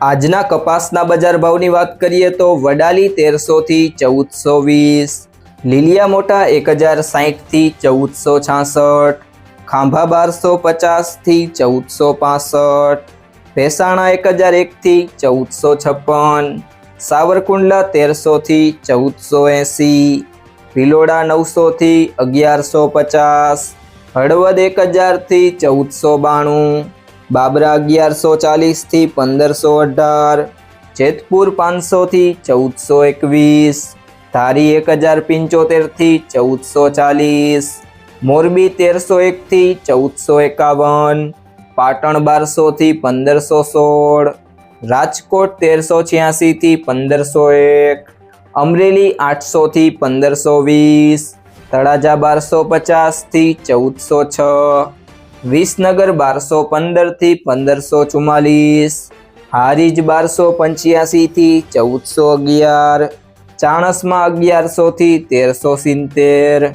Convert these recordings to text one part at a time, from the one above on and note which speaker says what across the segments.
Speaker 1: આજના કપાસના બજાર ભાવની વાત કરીએ તો વડાલી તેરસોથી ચૌદસો વીસ, લીલિયા મોટા એક હજાર સાહીઠથી ચૌદસો છાસઠ, ખાંભા બારસો પચાસથી ચૌદસો પાસઠ, ભેસાણા એક હજાર એકથી ચૌદસો છપ્પન, સાવરકુંડલા તેરસોથી ચૌદસો એંસી, ભિલોડા નવસોથી અગિયારસો પચાસ, હળવદ એક હજારથી ચૌદસો બાણું બાબરા અગિયારસો ચાલીસથી પંદરસો અઢાર. જેતપુર પાંચસોથી ચૌદસો એકવીસ. ધારી એક હજાર પંચોતેરથી ચૌદસો ચાલીસ. મોરબી તેરસો એકથી ચૌદસો એકાવન. પાટણ બારસોથી પંદરસો સોળ. રાજકોટ તેરસો છ્યાસીથી પંદરસો એક. અમરેલી આઠસોથી પંદરસો વીસ. તળાજા બારસો પચાસથી ચૌદસો છ. વિસનગર બારસો પંદરથી પંદરસો ચુમ્માલીસ, હારીજ બારસો પંચ્યાસીથી ચૌદસો અગિયાર, ચાણસમાં અગિયારસોથી તેરસો સિત્તેર,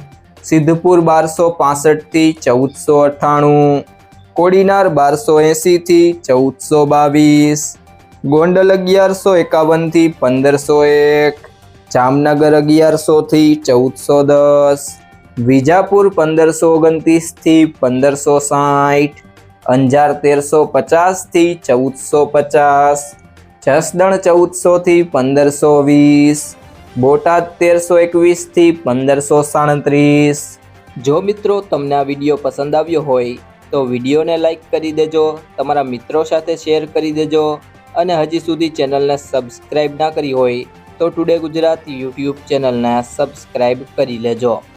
Speaker 1: સિદ્ધપુર બારસો પાસઠથી ચૌદસો અઠ્ઠાણું, કોડીનાર બારસો એંસીથી ચૌદસો બાવીસ, ગોંડલ અગિયારસો એકાવનથી પંદરસો એક, જામનગર અગિયારસોથી ચૌદસો દસ વિજાપુર પંદરસો ઓગણત્રીસથી પંદરસો સાઠ અંજાર તેરસો પચાસથી ચૌદસો પચાસ, જસદણ ચૌદસોથી પંદરસો વીસ, બોટાદ તેરસો એકવીસથી પંદરસો સાડત્રીસ. જો મિત્રો તમને આ વીડિયો પસંદ આવ્યો હોય, તો વિડીયોને લાઈક કરી દેજો, તમારા મિત્રો સાથે શેર કરી દેજો, અને હજી સુધી ચેનલને સબસ્ક્રાઈબ ના કરી હોય, તો ટુડે ગુજરાત યુટ્યુબ ચેનલને સબસ્ક્રાઈબ કરી લેજો.